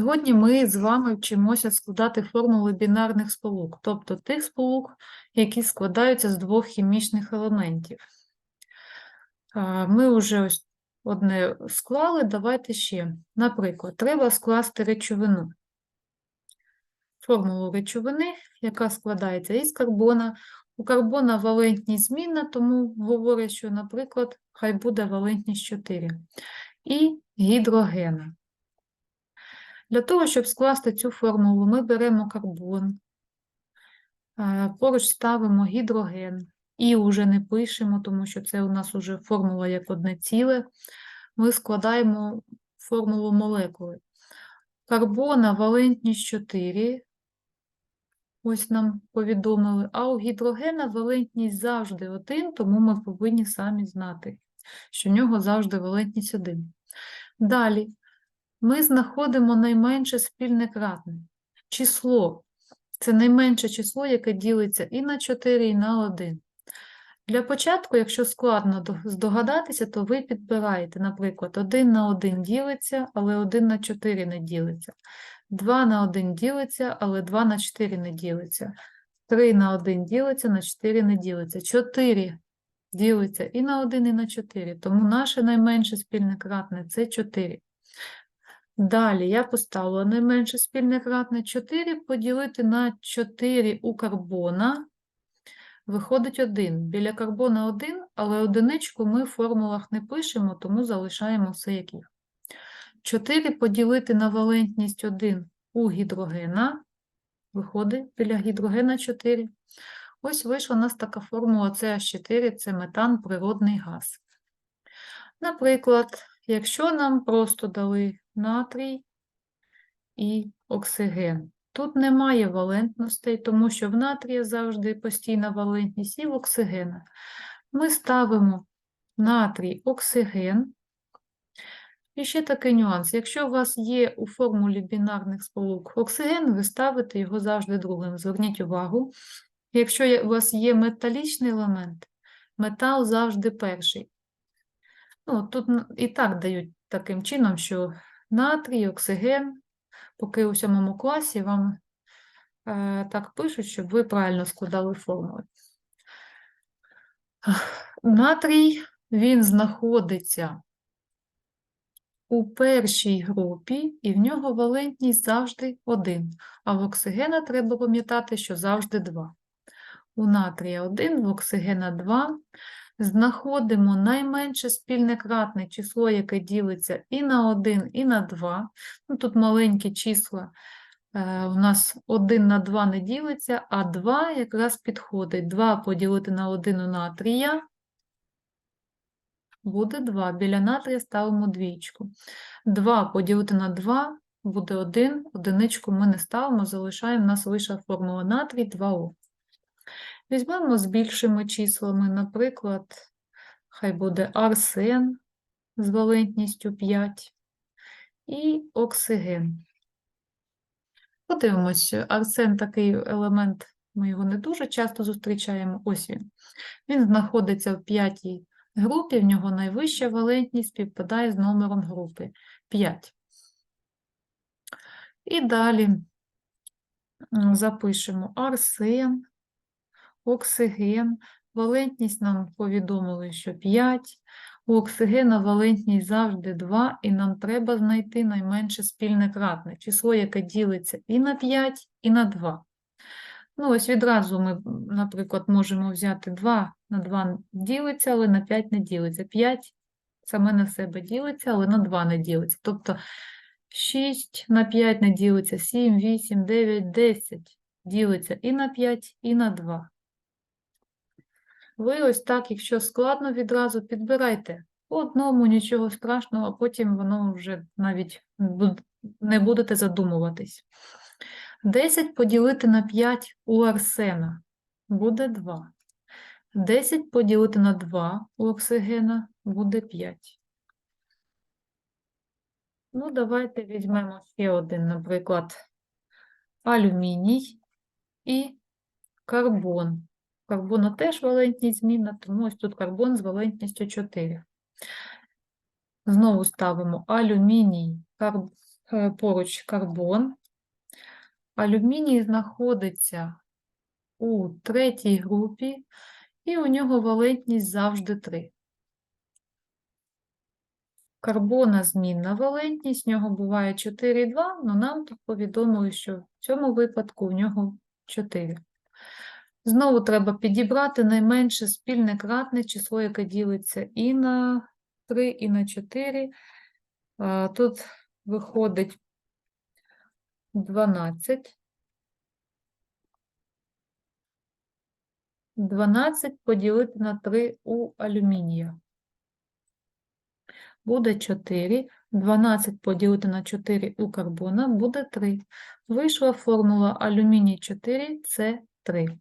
Сьогодні ми з вами вчимося складати формули бінарних сполук, тобто тих сполук, які складаються з двох хімічних елементів. Ми вже ось одне склали, давайте ще. Наприклад, треба скласти речовину. Формулу речовини, яка складається із карбона. У карбона валентність змінна, тому говорять, що, наприклад, хай буде валентність 4. І гідрогена. Для того, щоб скласти цю формулу, ми беремо карбон, е, поруч ставимо гідроген і вже не пишемо, тому що це у нас вже формула як одне ціле. Ми складаємо формулу молекули. Карбона валентність 4, ось нам повідомили, а у гідрогена валентність завжди 1, тому ми повинні самі знати, що в нього завжди валентність 1. Далі ми знаходимо найменше спільне кратне. Число це найменше число, яке ділиться і на 4, і на 1. Для початку, якщо складно здогадатися, то ви підбираєте, наприклад, 1 на 1 ділиться, але 1 на 4 не ділиться. 2 на 1 ділиться, але 2 на 4 не ділиться. 3 на 1 ділиться, на 4 не ділиться. 4 ділиться і на 1, і на 4. Тому наше найменше спільне кратне – це 4. Далі я поставила найменше спільне кратне 4 поділити на 4 у карбона. Виходить 1. Біля карбона 1, але одиничку ми в формулах не пишемо, тому залишаємо все як є. 4 поділити на валентність 1 у гідрогена. Виходить біля гідрогена 4. Ось вийшла у нас така формула CH4 – це метан природний газ. Наприклад, якщо нам просто дали натрій і оксиген. Тут немає валентностей, тому що в натрія завжди постійна валентність і в оксигена. Ми ставимо натрій оксиген. І ще такий нюанс. Якщо у вас є у формулі бінарних сполук оксиген, ви ставите його завжди другим. Зверніть увагу. Якщо у вас є металічний елемент, метал завжди перший. Ну, тут і так дають таким чином, що натрій, оксиген, поки у сьомому класі вам е, так пишуть, щоб ви правильно складали формули. Натрій, він знаходиться у першій групі, і в нього валентність завжди 1, а в оксигена треба пам'ятати, що завжди 2. У натрія 1, в оксигена 2. Знаходимо найменше спільне кратне число, яке ділиться і на 1, і на 2. Ну, тут маленькі числа. Е, У нас 1 на 2 не ділиться, а 2 якраз підходить. 2 поділити на 1 у натрія буде 2. Біля натрія ставимо двічку. 2 поділити на 2 буде 1. Одиничку ми не ставимо, залишаємо. У нас вийшла формула натрій 2О. Візьмемо з більшими числами, наприклад, хай буде арсен з валентністю 5 і оксиген. Подивимось, арсен такий елемент, ми його не дуже часто зустрічаємо. Ось він. Він знаходиться в п'ятій групі, в нього найвища валентність співпадає з номером групи 5. І далі запишемо арсен, оксиген. Валентність нам повідомили, що 5. У оксигена валентність завжди 2, і нам треба знайти найменше спільне кратне, число, яке ділиться і на 5, і на 2. Ну, ось відразу ми, наприклад, можемо взяти 2 на 2 ділиться, але на 5 не ділиться. 5 саме на себе ділиться, але на 2 не ділиться. Тобто 6 на 5 не ділиться, 7, 8, 9, 10 ділиться і на 5, і на 2. Ви ось так, якщо складно, відразу підбирайте по одному, нічого страшного, а потім воно вже навіть не будете задумуватись. 10 поділити на 5 у арсена буде 2. 10 поділити на 2 у оксигена буде 5. Ну, давайте візьмемо ще один, наприклад, алюміній і карбон. Карбону теж валентність змінна, тому ось тут карбон з валентністю 4. Знову ставимо алюміній, карб... е, поруч карбон. Алюміній знаходиться у третій групі, і у нього валентність завжди 3. Карбона змінна валентність, в нього буває 4,2, але нам тут повідомили, що в цьому випадку в нього 4. Знову треба підібрати найменше спільне кратне число, яке ділиться і на 3, і на 4. Тут виходить 12. 12 поділити на 3 у алюмінія. Буде 4. 12 поділити на 4 у карбона буде 3. Вийшла формула алюміній 4 це 3.